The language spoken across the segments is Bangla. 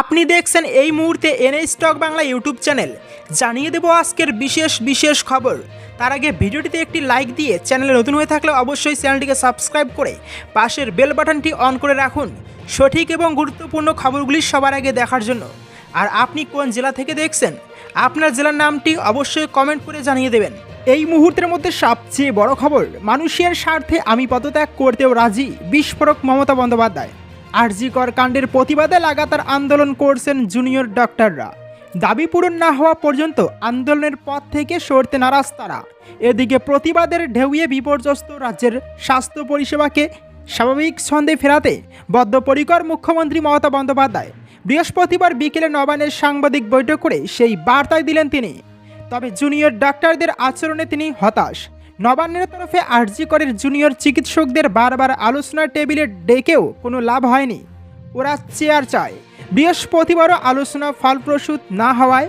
আপনি দেখছেন এই মুহূর্তে NA stock Bangla YouTube channel. জানিয়ে দেব আজকের বিশেষ বিশেষ খবর। তার আগে ভিডিওটিতে একটি লাইক দিয়ে চ্যানেলে নতুন হয়ে থাকলে অবশ্যই চ্যানেলটিকে সাবস্ক্রাইব করে পাশের বেল বাটনটি অন করে রাখুন। সঠিক এবং গুরুত্বপূর্ণ খবরগুলি সবার আগে দেখার জন্য। আর আপনি কোন জেলা থেকে দেখছেন, আপনার জেলার নামটি অবশ্যই কমেন্ট করে জানিয়ে দেবেন। এই মুহূর্তের মধ্যে সবচেয়ে বড় খবর, মানুষের স্বার্থে আমি পদত্যাগ করতেও রাজি। বিস্ফোরক মমতা বন্দ্যোপাধ্যায়। আরজিকর কাণ্ডের প্রতিবাদে লাগাতার আন্দোলন করছেন জুনিয়র ডক্টররা। দাবি পূরণ না হওয়া পর্যন্ত আন্দোলনের পথ থেকে সরতে নারাজ তারা। এদিকে প্রতিবাদের ঢেউয়ে বিপর্যস্ত রাজ্যের স্বাস্থ্য পরিষেবাকে স্বাভাবিক ছন্দে ফেরাতে বদ্ধপরিকর মুখ্যমন্ত্রী মমতা বন্দ্যোপাধ্যায়। বৃহস্পতিবার বিকেলে নবান্নের সাংবাদিক বৈঠক করে সেই বার্তায় দিলেন তিনি। তবে জুনিয়র ডাক্তারদের আচরণে তিনি হতাশ। নবান্নের তরফে আরজি করের জুনিয়র চিকিৎসকদের বারবার আলোচনার টেবিলে ডেকেও কোনো লাভ হয়নি। ওরা চেয়ার চায়। বৃহস্পতিবারও আলোচনা ফলপ্রসূ না হওয়ায়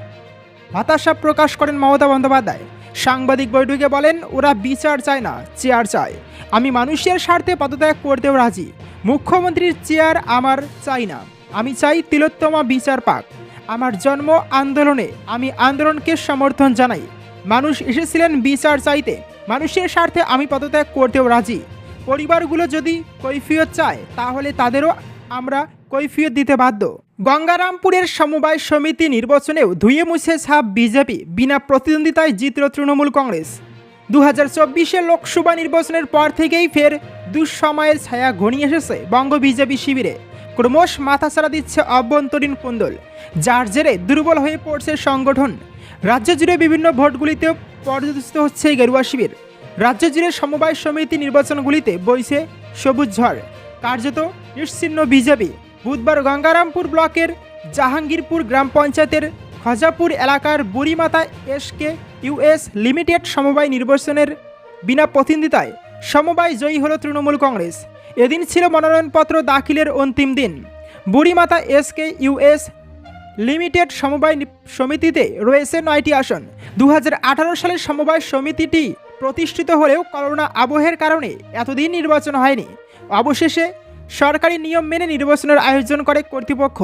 হতাশা প্রকাশ করেন মমতা বন্দ্যোপাধ্যায়। সাংবাদিক বৈঠকে বলেন, ওরা বিচার চায় না, চেয়ার চায়। আমি মানুষের স্বার্থে পদত্যাগ করতেও রাজি। মুখ্যমন্ত্রীর চেয়ার আমার চাই না। আমি চাই তিলোত্তমা বিচার পাক। আমার জন্ম আন্দোলনে আমি আন্দোলনকে সমর্থন জানাই। মানুষ এসেছিলেন বিচার চাইতে। মানুষের স্বার্থে আমি পদত্যাগ করতেও রাজি। পরিবারগুলো যদি কৈফিয়ত চায়, তাহলে তাদেরও আমরা কৈফিয়ত দিতে বাধ্য। গঙ্গারামপুরের সমবায় সমিতি নির্বাচনেও ধুয়ে মুছে ছাপ বিজেপি বিনা প্রতিদ্বন্দ্বিতায় জিতল তৃণমূল কংগ্রেস। দু হাজার চব্বিশে লোকসভা নির্বাচনের পর থেকেই ফের দুঃসময়ের ছায়া ঘনিয়ে এসেছে বঙ্গ বিজেপি শিবিরে। ক্রমশ মাথাছাড়া দিচ্ছে অভ্যন্তরীণ কুন্দল, যার জেরে দুর্বল হয়ে পড়ছে সংগঠন। রাজ্য জুড়ে বিভিন্ন ভোটগুলিতে পর্যদস্ত হচ্ছে গেরুয়া শিবির। রাজ্য জুড়ে সমবায় সমিতি নির্বাচনগুলিতে বইছে সবুজ ঝড়। কার্যত নিশ্চিন্ন বিজেপি। বুধবার গঙ্গারামপুর ব্লকের জাহাঙ্গীরপুর গ্রাম পঞ্চায়েতের খজাপুর এলাকার বুড়িমাতা এসকে ইউএস লিমিটেড সমবায় নির্বাচনের বিনা প্রতিদ্বন্দ্বিতায় সমবায় জয়ী হল তৃণমূল কংগ্রেস। এদিন ছিল মনোনয়নপত্র দাখিলের অন্তিম দিন। বুড়িমাতা এসকে ইউএস লিমিটেড সমবায় সমিতিতে রয়েছে নয়টি আসন। দু হাজার আঠারো সালের সমবায় সমিতিটি প্রতিষ্ঠিত হলেও করোনা আবহের কারণে এতদিন নির্বাচন হয়নি। অবশেষে সরকারি নিয়ম মেনে নির্বাচনের আয়োজন করে কর্তৃপক্ষ।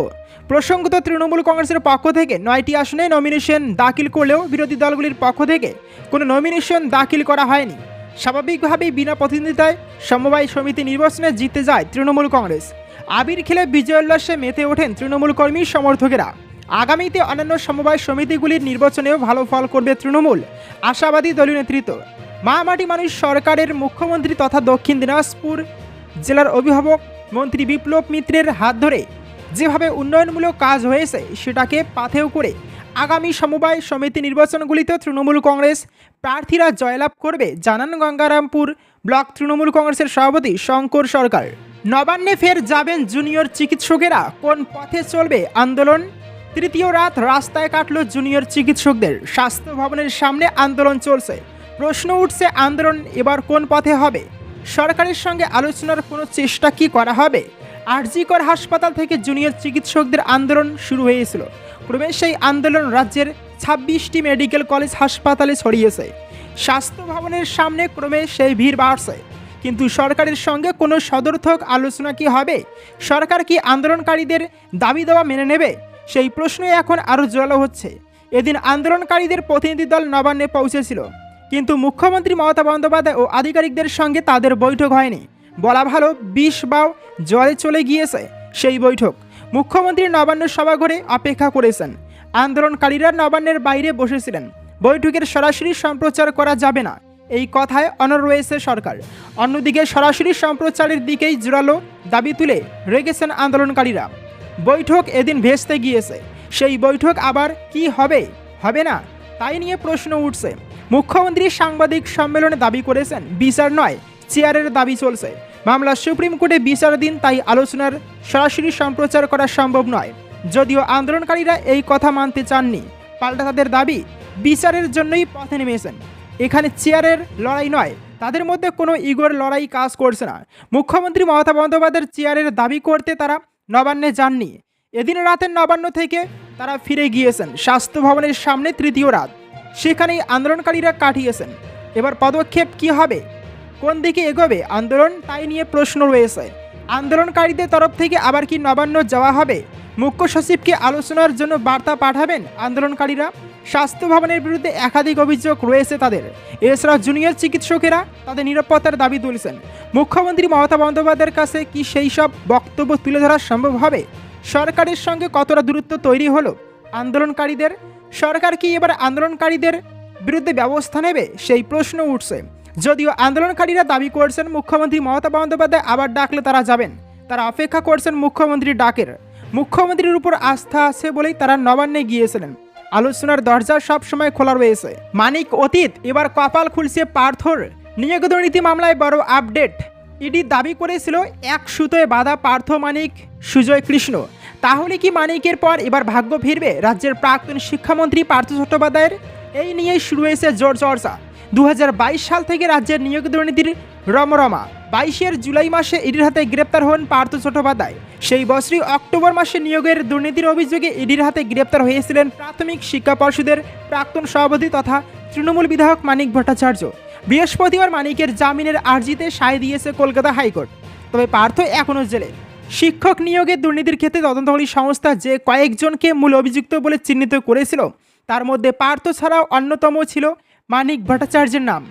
প্রসঙ্গত তৃণমূল কংগ্রেসের পক্ষ থেকে নয়টি আসনে নমিনেশন দাখিল করলেও বিরোধী দলগুলির পক্ষ থেকে কোনো নমিনেশন দাখিল করা হয়নি। স্বাভাবিকভাবেই বিনা প্রতিদ্বন্দ্বিতায় সমবায় সমিতি নির্বাচনে জিতে যায় তৃণমূল কংগ্রেস। আবির খেলে বিজয় উল্লাসে মেতে ওঠেন তৃণমূল কর্মী সমর্থকেরা। আগামীতে অন্যান্য সমবায় সমিতিগুলির নির্বাচনেও ভালো ফল করবে তৃণমূল, আশাবাদী দলীয় নেতৃত্ব। মা মাটি মানুষ সরকারের মুখ্যমন্ত্রী তথা দক্ষিণ দিনাজপুর জেলার অভিভাবক মন্ত্রী বিপ্লব মিত্রের হাত ধরে যেভাবে উন্নয়নমূলক কাজ হয়েছে, সেটাকে পাথেও করে আগামী সমবায় সমিতি নির্বাচনগুলিতে তৃণমূল কংগ্রেস প্রার্থীরা জয়লাভ করবে, জানান গঙ্গারামপুর ব্লক তৃণমূল কংগ্রেসের সভাপতি শঙ্কর সরকার। নবান্নে ফের যাবেন জুনিয়র চিকিৎসকেরা, কোন পথে চলবে আন্দোলন? তৃতীয় রাত রাস্তায় কাটল জুনিয়র চিকিৎসকদের, স্বাস্থ্য ভবনের সামনে আন্দোলন চলছে। প্রশ্ন উঠছে আন্দোলন এবার কোন পথে হবে? সরকারের সঙ্গে আলোচনার কোনো চেষ্টা কি করা হবে? আরজিকর হাসপাতাল থেকে জুনিয়র চিকিৎসকদের আন্দোলন শুরু হয়েছিল। ক্রমে সেই আন্দোলন রাজ্যের ছাব্বিশটি মেডিকেল কলেজ হাসপাতালে ছড়িয়েছে। স্বাস্থ্য ভবনের সামনে ক্রমে সেই ভিড় বাড়ছে। কিন্তু সরকারের সঙ্গে কোনো সদর্থক আলোচনা কি হবে? সরকার কি আন্দোলনকারীদের দাবি দেওয়া মেনে নেবে? সেই প্রশ্নই এখন আরও জল হচ্ছে। এদিন আন্দোলনকারীদের প্রতিনিধি দল নবান্নে পৌঁছেছিল। কিন্তু মুখ্যমন্ত্রী মমতা বন্দ্যোপাধ্যায় ও আধিকারিকদের সঙ্গে তাদের বৈঠক হয়নি। বলা ভালো, বিষ বাও জলে চলে গিয়েছে সেই বৈঠক। মুখ্যমন্ত্রী নবান্ন সভাঘরে অপেক্ষা করেছেন। আন্দোলনকারীরা নবান্নের বাইরে বসেছিলেন। বৈঠকের সরাসরি সম্প্রচার করা যাবে না। এই কথায় অনর রয়েছে সরকার। অন্যদিকে সরাসরি সম্প্রচারের দিকেই জোরালো দাবি তুলে রেগেছেন আন্দোলনকারীরা। বৈঠক এদিন ভেস্তে গিয়েছে। সেই বৈঠক আবার কি হবে হবে না, তাই নিয়ে প্রশ্ন উঠছে। মুখ্যমন্ত্রী সাংবাদিক সম্মেলনে দাবি করেছেন, বিচার নয়, চেয়ারের দাবি চলছে। মামলা সুপ্রিম কোর্টে বিচারাধীন তাই আলোচনার সরাসরি সম্প্রচার করা সম্ভব নয়। যদিও আন্দোলনকারীরা এই কথা মানতে চাননি, পাল্টা তাদের দাবি বিচারের জন্যই পথে নেমেছেন। এখানে চেয়ারের লড়াই নয়, তাদের মধ্যে কোনো ইগোর লড়াই কাজ করছে না। মুখ্যমন্ত্রী মমতা বন্দ্যোপাধ্যায়ের চেয়ারের দাবি করতে তারা নবান্নে যাননি। এদিন রাতের নবান্ন থেকে তারা ফিরে গিয়েছেন, স্বাস্থ্য ভবনের সামনে তৃতীয় রাত। সেখানেই আন্দোলনকারীরা কাটিয়েছেন। এবার পদক্ষেপ কি হবে? কোন দিকে এগোবে? আন্দোলন? তাই নিয়ে প্রশ্ন রয়েছে। আন্দোলনকারীদের তরফ থেকে আবার কি নবান্ন যাওয়া হবে? মুখ্য সচিবকে আলোচনার জন্য বার্তা পাঠাবেন আন্দোলনকারীরা? স্বাস্থ্য ভবনের বিরুদ্ধে একাধিক অভিযোগ রয়েছে তাদের। এছাড়াও জুনিয়র চিকিৎসকেরা তাদের নিরাপত্তার দাবি তুলেছেন। মুখ্যমন্ত্রী মমতা বন্দ্যোপাধ্যায়ের কাছে কি সেই সব বক্তব্য তুলে ধরা সম্ভব হবে? সরকারের সঙ্গে কতটা দূরত্ব তৈরি হলো? আন্দোলনকারীদের? সরকার কি এবার আন্দোলনকারীদের বিরুদ্ধে ব্যবস্থা নেবে? সেই প্রশ্ন উঠছে। যদিও আন্দোলনকারীরা দাবি করছেন মুখ্যমন্ত্রী মমতা বন্দ্যোপাধ্যায় আবার ডাকলে তারা যাবেন। তারা অপেক্ষা করছেন মুখ্যমন্ত্রীর ডাকের। মুখ্যমন্ত্রীর উপর আস্থা আছে বলেই তারা নবান্নে গিয়েছিলেন। আলোচনার দরজা সবসময় খোলা রয়েছে। মানিক অতীত, এবার কপাল খুলছে পার্থর। নিয়োগ দুর্নীতি মামলায় বড় আপডেট। ইডি দাবি করেছিল, এক সুতোয় বাধা পার্থ মানিক, সুজয় কৃষ্ণ। তাহলে কি মানিকের পর এবার ভাগ্য ফিরবে? রাজ্যের প্রাক্তন শিক্ষামন্ত্রী পার্থ চট্টোপাধ্যায়ের এই নিয়েই শুরু হয়েছে জোর চর্চা দু হাজার বাইশ সাল থেকে রাজ্যের নিয়োগ দুর্নীতির রমরমা। বাইশের জুলাই মাসে ইডির হাতে গ্রেপ্তার হন পার্থ চট্টোপাধ্যায়। সেই বছরই অক্টোবর মাসে নিয়োগের দুর্নীতির অভিযোগে ইডির হাতে গ্রেপ্তার হয়েছিলেন প্রাথমিক শিক্ষা পর্ষদের প্রাক্তন সভাপতি তথা তৃণমূল বিধায়ক মানিক ভট্টাচার্য। বৃহস্পতিবার মানিকের জামিনের আর্জিতে সায় দিয়েছে কলকাতা হাইকোর্ট। তবে পার্থ এখনও জেলে। শিক্ষক নিয়োগের দুর্নীতির ক্ষেত্রে তদন্তকারী সংস্থা যে কয়েকজনকে মূল অভিযুক্ত বলে চিহ্নিত করেছিল তার মধ্যে পার্থ ছাড়াও অন্যতম ছিল মানিক ভট্টাচার্যের নাম।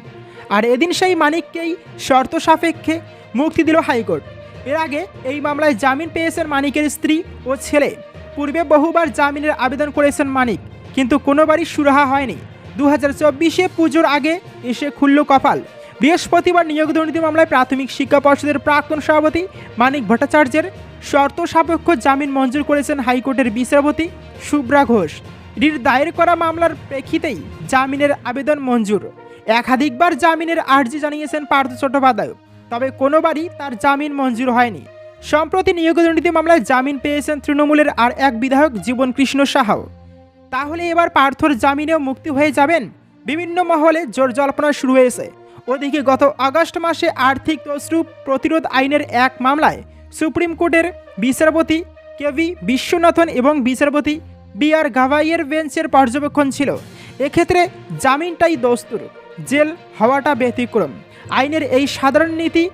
আর এদিন সেই মানিককেই শর্ত সাপেক্ষে মুক্তি দিল হাইকোর্ট। এর আগে এই মামলায় জামিন পেয়েছেন মানিকের স্ত্রী ও ছেলে। পূর্বে বহুবার জামিনের আবেদন করেছেন মানিক, কিন্তু কোনোবারই সুরাহা হয়নি। দু হাজার চব্বিশে পুজোর আগে এসে খুলল কপাল। বৃহস্পতিবার নিয়োগ দুর্নীতি মামলায় প্রাথমিক শিক্ষা পর্ষদের প্রাক্তন সভাপতি মানিক ভট্টাচার্যের শর্ত সাপেক্ষ জামিন মঞ্জুর করেছেন হাইকোর্টের বিচারপতি শুভ্রা ঘোষ। ইডির দায়ের করা মামলার প্রেক্ষিতেই জামিনের আবেদন মঞ্জুর। একাধিকবার জামিনের আর্জি জানিয়েছেন পার্থ চট্টোপাধ্যায়, তবে কোনোবারই তার জামিন মঞ্জুর হয়নি। সম্প্রতি নিয়োগ দুর্নীতি মামলায় জামিন পেয়েছেন তৃণমূলের আর এক বিধায়ক জীবন কৃষ্ণ সাহাও। তাহলে এবার পার্থর জামিনেও মুক্তি হয়ে যাবেন? বিভিন্ন মহলে জোর জল্পনা শুরু হয়েছে। ওদিকে গত আগস্ট মাসে আর্থিক তসরূপ প্রতিরোধ আইনের এক মামলায় সুপ্রিম কোর্টের বিচারপতি কেভি বিশ্বনাথন এবং বিচারপতি বি আর গাভাইয়ের বেঞ্চের পর্যবেক্ষণ ছিল। এক্ষেত্রে জামিনটাই দস্তুর। জেল হওয়াটা ব্যতিক্রম। আইনের এই সাধারণ নীতি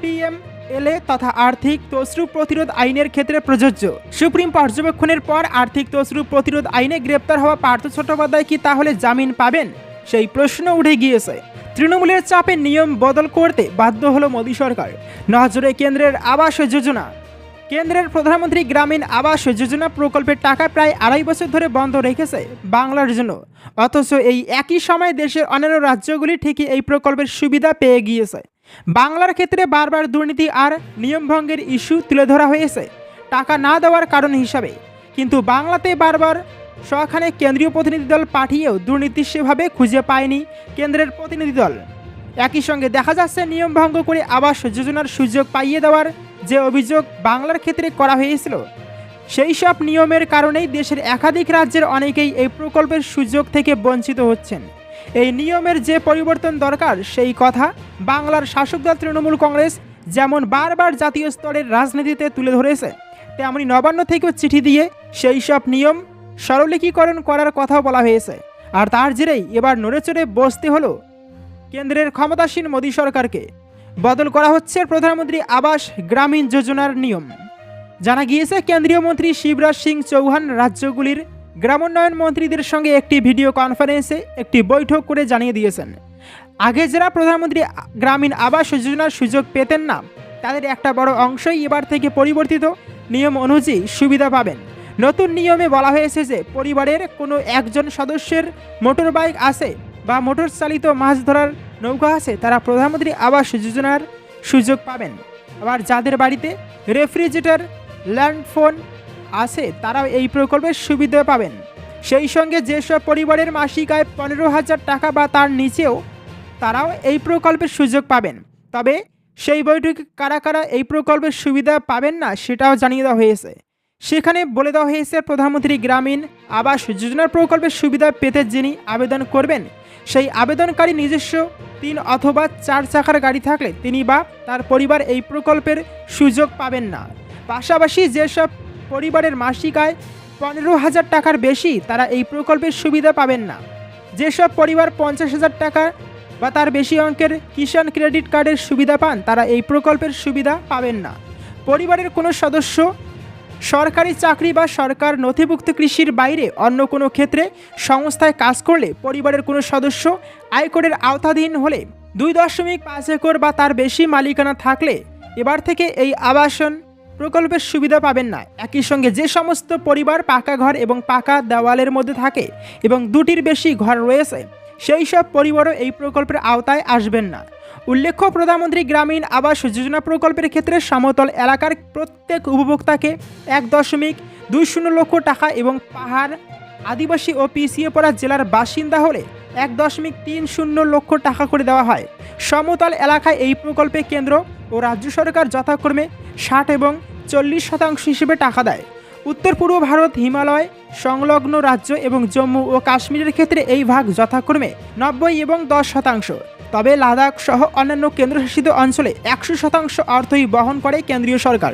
পিএম এলএ তথা আর্থিক তসরূপ প্রতিরোধ আইনের ক্ষেত্রে প্রযোজ্য। সুপ্রিম পর্যবেক্ষণের পর আর্থিক তসরূপ প্রতিরোধ আইনে গ্রেপ্তার হওয়া পার্থ চট্টোপাধ্যায় কি তাহলে জামিন পাবেন? সেই প্রশ্ন উঠে গিয়েছে। তৃণমূলের চাপে নিয়ম বদল করতে বাধ্য হলো মোদী সরকার। নজরে কেন্দ্রের আবাস যোজনা। কেন্দ্রের প্রধানমন্ত্রী গ্রামীণ আবাস যোজনা প্রকল্পের টাকা প্রায় আড়াই বছর ধরে বন্ধ রেখেছে বাংলার জন্য। অথচ এই একই সময়ে দেশের অন্যান্য রাজ্যগুলি ঠিকই এই প্রকল্পের সুবিধা পেয়ে গিয়েছে। বাংলার ক্ষেত্রে বারবার দুর্নীতি আর নিয়মভঙ্গের ইস্যু তুলে ধরা হয়েছে টাকা না দেওয়ার কারণ হিসাবে। কিন্তু বাংলাতে বারবার সখানে কেন্দ্রীয় প্রতিনিধি দল পাঠিয়েও দুর্নীতি সেভাবে খুঁজে পায়নি কেন্দ্রের প্রতিনিধি দল। একই সঙ্গে দেখা যাচ্ছে নিয়ম ভঙ্গ করে আবাস যোজনার সুযোগ পাইয়ে দেওয়ার যে অভিযোগ বাংলার ক্ষেত্রে করা হয়েছিল, সেই সব নিয়মের কারণেই দেশের একাধিক রাজ্যের অনেকেই এই প্রকল্পের সুযোগ থেকে বঞ্চিত হচ্ছেন। এই নিয়মের যে পরিবর্তন দরকার, সেই কথা বাংলার শাসক দল তৃণমূল কংগ্রেস যেমন বারবার জাতীয় স্তরের রাজনীতিতে তুলে ধরেছে, তেমনি নবান্ন থেকেও চিঠি দিয়ে সেই সব নিয়ম সরলীকরণ করার কথাও বলা হয়েছে। আর তার জেরেই এবার নড়েচড়ে বসতে হলো কেন্দ্রের ক্ষমতাসীন মোদী সরকারকে। বদল করা হচ্ছে প্রধানমন্ত্রী আবাস গ্রামীণ যোজনার নিয়ম। জানা গিয়েছে, কেন্দ্রীয় মন্ত্রী শিবরাজ সিং চৌহান রাজ্যগুলির গ্রামোন্নয়ন মন্ত্রীদের সঙ্গে একটি ভিডিও কনফারেন্সে একটি বৈঠক করে জানিয়ে দিয়েছেন। আগে যারা প্রধানমন্ত্রী গ্রামীণ আবাস যোজনার সুযোগ পেতেন না, তাদের একটা বড় অংশই এবার থেকে পরিবর্তিত নিয়ম অনুযায়ী সুবিধা পাবেন। নতুন নিয়মে বলা হয়েছে যে, পরিবারের কোনো একজন সদস্যের মোটর বাইক আছে বা মোটর চালিত মাছ ধরার নৌকা আছে, তারা প্রধানমন্ত্রী আবাস যোজনার সুযোগ পাবেন। আবার যাদের বাড়িতে রেফ্রিজারেটর, ল্যান্ডফোন আছে, তারাও এই প্রকল্পের সুবিধা পাবেন। সেই সঙ্গে যেসব পরিবারের মাসিক আয় পনেরো হাজার টাকা বা তার নিচেও, তারাও এই প্রকল্পের সুযোগ পাবেন। তবে সেই বৈঠকে কারা কারা এই প্রকল্পের সুবিধা পাবেন না, সেটাও জানিয়ে দেওয়া হয়েছে। সেখানে বলে দেওয়া হয়েছে, প্রধানমন্ত্রী গ্রামীণ আবাস যোজনার প্রকল্পের সুবিধা পেতে যিনি আবেদন করবেন, সেই আবেদনকারী নিজস্ব তিন অথবা চার চাকার গাড়ি থাকলে তিনি বা তার পরিবার এই প্রকল্পের সুযোগ পাবেন না। পাশাপাশি যেসব পরিবারের মাসিক আয় পনেরো হাজার টাকার বেশি, তারা এই প্রকল্পের সুবিধা পাবেন না। যেসব পরিবার পঞ্চাশ হাজার টাকা বা তার বেশি অঙ্কের কিষাণ ক্রেডিট কার্ডের সুবিধা পান, তারা এই প্রকল্পের সুবিধা পাবেন না। পরিবারের কোনো সদস্য সরকারি চাকরি বা সরকার নথিভুক্ত কৃষির বাইরে অন্য কোনো ক্ষেত্রে সংস্থায় কাজ করলে পরিবারের কোনো সদস্য আয়করের আওতাধীন হলে দুই দশমিক পাঁচ একর বা তার বেশি মালিকানা থাকলে এবার থেকে এই আবাসন প্রকল্পের সুবিধা পাবেন না। একই সঙ্গে যে সমস্ত পরিবার পাকা ঘর এবং পাকা দেওয়ালের মধ্যে থাকে এবং দুটির বেশি ঘর রয়েছে সেই সব পরিবারও এই প্রকল্পের আওতায় আসবেন না। উল্লেখ্য, প্রধানমন্ত্রী গ্রামীণ আবাস যোজনা প্রকল্পের ক্ষেত্রে সমতল এলাকার প্রত্যেক উপভোক্তাকে এক দশমিক দুই শূন্য লক্ষ টাকা এবং পাহাড়, আদিবাসী ও পিছিয়ে পড়া জেলার বাসিন্দা হলে এক দশমিক তিন শূন্য লক্ষ টাকা করে দেওয়া হয়। সমতল এলাকায় এই প্রকল্পে কেন্দ্র ও রাজ্য সরকার যথাক্রমে ষাট এবং চল্লিশ শতাংশ হিসেবে টাকা দেয়। উত্তর পূর্ব ভারত, হিমালয়, সংলগ্ন রাজ্য এবং জম্মু ও কাশ্মীরের ক্ষেত্রে এই ভাগ যথাক্রমে নব্বই এবং দশ শতাংশ। তবে লাদাখ সহ অন্যান্য কেন্দ্রশাসিত অঞ্চলে একশো শতাংশ অর্থই বহন করে কেন্দ্রীয় সরকার।